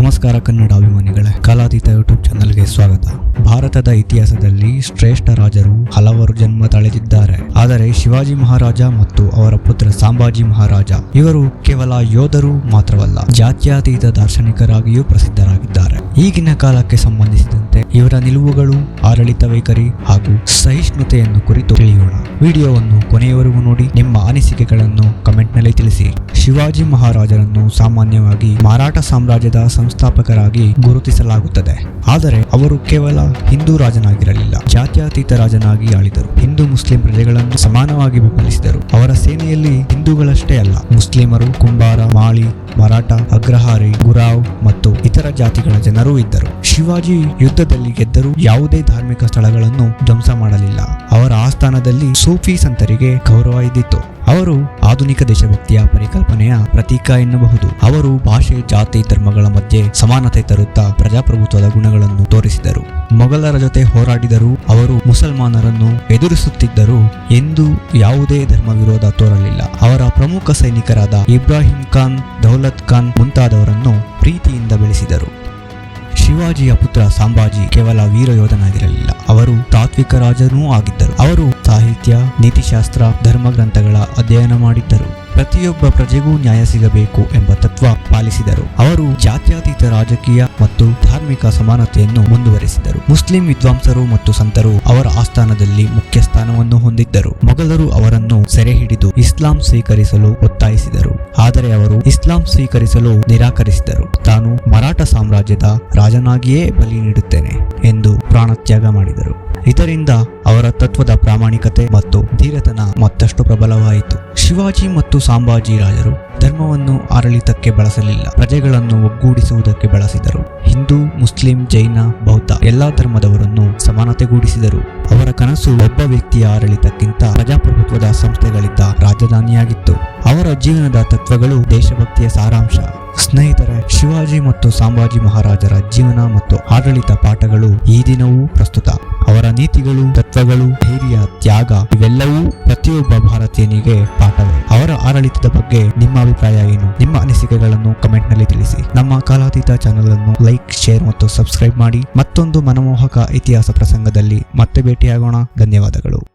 ನಮಸ್ಕಾರ ಕನ್ನಡ ಅಭಿಮಾನಿಗಳೇ, ಕಲಾತೀತ ಯೂಟ್ಯೂಬ್ ಚಾನಲ್ಗೆ ಸ್ವಾಗತ. ಭಾರತದ ಇತಿಹಾಸದಲ್ಲಿ ಶ್ರೇಷ್ಠ ರಾಜರು ಹಲವರು ಜನ್ಮ ತಳೆದಿದ್ದಾರೆ. ಆದರೆ ಶಿವಾಜಿ ಮಹಾರಾಜ ಮತ್ತು ಅವರ ಪುತ್ರ ಸಾಂಬಾಜಿ ಮಹಾರಾಜ, ಇವರು ಕೇವಲ ಯೋಧರು ಮಾತ್ರವಲ್ಲ, ಜಾತ್ಯಾತೀತ ದಾರ್ಶನಿಕರಾಗಿಯೂ ಪ್ರಸಿದ್ಧರಾಗಿದ್ದಾರೆ. ಈಗಿನ ಕಾಲಕ್ಕೆ ಸಂಬಂಧಿಸಿದಂತೆ ಇವರ ನಿಲುವುಗಳು, ಆಡಳಿತ ವೈಖರಿ ಹಾಗೂ ಸಹಿಷ್ಣುತೆಯನ್ನು ಕುರಿತು ತಿಳಿಯೋಣ. ವಿಡಿಯೋವನ್ನು ಕೊನೆಯವರೆಗೂ ನೋಡಿ. ನಿಮ್ಮ ಅನಿಸಿಕೆಗಳನ್ನು ಕಮೆಂಟ್ನಲ್ಲಿ ತಿಳಿಸಿ. ಶಿವಾಜಿ ಮಹಾರಾಜರನ್ನು ಸಾಮಾನ್ಯವಾಗಿ ಮರಾಠ ಸಾಮ್ರಾಜ್ಯದ ಸಂಸ್ಥಾಪಕರಾಗಿ ಗುರುತಿಸಲಾಗುತ್ತದೆ. ಆದರೆ ಅವರು ಕೇವಲ ಹಿಂದೂ ರಾಜನಾಗಿರಲಿಲ್ಲ. ಜಾತ್ಯತೀತ ರಾಜನಾಗಿ ಆಳಿದರು. ಹಿಂದೂ ಮುಸ್ಲಿಂ ಪ್ರಜೆಗಳನ್ನು ಸಮಾನವಾಗಿ ಬೆಂಬಲಿಸಿದರು. ಅವರ ಸೇನೆಯಲ್ಲಿ ಹಿಂದೂಗಳಷ್ಟೇ ಅಲ್ಲ. ಮುಸ್ಲಿಮರು ಕುಂಬಾರ, ಮಾಳಿ, ಮರಾಠ, ಅಗ್ರಹಾರಿ, ಗುರಾವ್ ಮತ್ತು ಜಾತಿಗಳ ಜನರೂ ಇದ್ದರು. ಶಿವಾಜಿ ಯುದ್ಧದಲ್ಲಿ ಗೆದ್ದರೂ ಯಾವುದೇ ಧಾರ್ಮಿಕ ಸ್ಥಳಗಳನ್ನು ಧ್ವಂಸ ಮಾಡಲಿಲ್ಲ. ಅವರ ಆಸ್ಥಾನದಲ್ಲಿ ಸೂಫಿ ಸಂತರಿಗೆ ಗೌರವ ಇದ್ದಿತ್ತು. ಅವರು ಆಧುನಿಕ ದೇಶಭಕ್ತಿಯ ಪರಿಕಲ್ಪನೆಯ ಪ್ರತೀಕ ಎನ್ನಬಹುದು. ಅವರು ಭಾಷೆ, ಜಾತಿ, ಧರ್ಮಗಳ ಮಧ್ಯೆ ಸಮಾನತೆ ತರುತ್ತಾ ಪ್ರಜಾಪ್ರಭುತ್ವದ ಗುಣಗಳನ್ನು ತೋರಿಸಿದರು. ಮೊಘಲರ ಜೊತೆ ಹೋರಾಡಿದರೂ ಅವರು ಮುಸಲ್ಮಾನರನ್ನು ಎದುರಿಸುತ್ತಿದ್ದರು ಎಂದು ಯಾವುದೇ ಧರ್ಮ ವಿರೋಧ ತೋರಲಿಲ್ಲ. ಅವರ ಪ್ರಮುಖ ಸೈನಿಕರಾದ ಇಬ್ರಾಹಿಂ ಖಾನ್, ದೌಲತ್ ಖಾನ್ ಮುಂತಾದವರನ್ನು ಪ್ರೀತಿಯಿಂದ ಬೆಳೆಸಿದರು. ಶಿವಾಜಿಯ ಪುತ್ರ ಸಾಂಬಾಜಿ ಕೇವಲ ವೀರ ಯೋಧನಾಗಿರಲಿಲ್ಲ ಅವರು ತಾತ್ವಿಕ ರಾಜನೂ ಆಗಿದ್ದರು. ಅವರು ಸಾಹಿತ್ಯ, ನೀತಿಶಾಸ್ತ್ರ ಧರ್ಮಗ್ರಂಥಗಳ ಅಧ್ಯಯನ ಮಾಡಿದ್ದರು. ಪ್ರತಿಯೊಬ್ಬ ಪ್ರಜೆಗೂ ನ್ಯಾಯ ಸಿಗಬೇಕು ಎಂಬ ತತ್ವ ಪಾಲಿಸಿದರು. ಅವರು ಜಾತ್ಯತೀತ ರಾಜಕೀಯ ಮತ್ತು ಧಾರ್ಮಿಕ ಸಮಾನತೆಯನ್ನು ಮುಂದುವರೆಸಿದರು. ಮುಸ್ಲಿಂ ವಿದ್ವಾಂಸರು ಮತ್ತು ಸಂತರು ಅವರ ಆಸ್ಥಾನದಲ್ಲಿ ಮುಖ್ಯ ಸ್ಥಾನವನ್ನು ಹೊಂದಿದ್ದರು. ಮೊಘಲರು ಅವರನ್ನು ಸೆರೆ ಹಿಡಿದು ಇಸ್ಲಾಂ ಸ್ವೀಕರಿಸಲು ಒತ್ತಾಯಿಸಿದರು. ಆದರೆ ಅವರು ಇಸ್ಲಾಂ ಸ್ವೀಕರಿಸಲು ನಿರಾಕರಿಸಿದರು. ತಾನು ಮರಾಠ ಸಾಮ್ರಾಜ್ಯದ ರಾಜನಾಗಿಯೇ ಬಲಿ ನೀಡುತ್ತೇನೆ ಎಂದು ಪ್ರಾಣತ್ಯಾಗ ಮಾಡಿದರು. ಇದರಿಂದ ಅವರ ತತ್ವದ ಪ್ರಾಮಾಣಿಕತೆ ಮತ್ತು ಧೀರತನ ಮತ್ತಷ್ಟು ಪ್ರಬಲವಾಯಿತು. ಶಿವಾಜಿ ಮತ್ತು ಸಾಂಬಾಜಿ ರಾಜರು ಧರ್ಮವನ್ನು ಆಡಳಿತಕ್ಕೆ ಬಳಸಲಿಲ್ಲ. ಪ್ರಜೆಗಳನ್ನು ಒಗ್ಗೂಡಿಸುವುದಕ್ಕೆ ಬಳಸಿದರು. ಹಿಂದೂ, ಮುಸ್ಲಿಂ, ಜೈನ, ಬೌದ್ಧ ಎಲ್ಲಾ ಧರ್ಮದವರನ್ನು ಸಮಾನತೆಗೂಡಿಸಿದರು. ಅವರ ಕನಸು ಒಬ್ಬ ವ್ಯಕ್ತಿಯ ಆಡಳಿತಕ್ಕಿಂತ ಪ್ರಜಾಪ್ರಭುತ್ವದ ಸಂಸ್ಥೆಗಳಿದ್ದ ರಾಜಧಾನಿಯಾಗಿತ್ತು. ಅವರ ಜೀವನದ ತತ್ವಗಳು ದೇಶಭಕ್ತಿಯ ಸಾರಾಂಶ. ಸ್ನೇಹಿತರ, ಶಿವಾಜಿ ಮತ್ತು ಸಾಂಬಾಜಿ ಮಹಾರಾಜರ ಜೀವನ ಮತ್ತು ಆಡಳಿತ ಪಾಠಗಳು ಈ ದಿನವೂ ಪ್ರಸ್ತುತ. ಅವರ ನೀತಿಗಳು, ತತ್ವಗಳು, ಧೈರ್ಯ, ತ್ಯಾಗ ಇವೆಲ್ಲವೂ ಪ್ರತಿಯೊಬ್ಬ ಭಾರತೀಯನಿಗೆ ಪಾಠವೇ. ಅವರ ಆಡಳಿತದ ಬಗ್ಗೆ ನಿಮ್ಮ ಅಭಿಪ್ರಾಯ ಏನು? ನಿಮ್ಮ ಅನಿಸಿಕೆಗಳನ್ನು ಕಮೆಂಟ್ನಲ್ಲಿ ತಿಳಿಸಿ. ನಮ್ಮ ಕಾಲಾತೀತ ಚಾನೆಲ್ ಅನ್ನು ಲೈಕ್, ಶೇರ್ ಮತ್ತು ಸಬ್ಸ್ಕ್ರೈಬ್ ಮಾಡಿ. ಮತ್ತೊಂದು ಮನಮೋಹಕ ಇತಿಹಾಸ ಪ್ರಸಂಗದಲ್ಲಿ ಮತ್ತೆ ಭೇಟಿಯಾಗೋಣ. ಧನ್ಯವಾದಗಳು.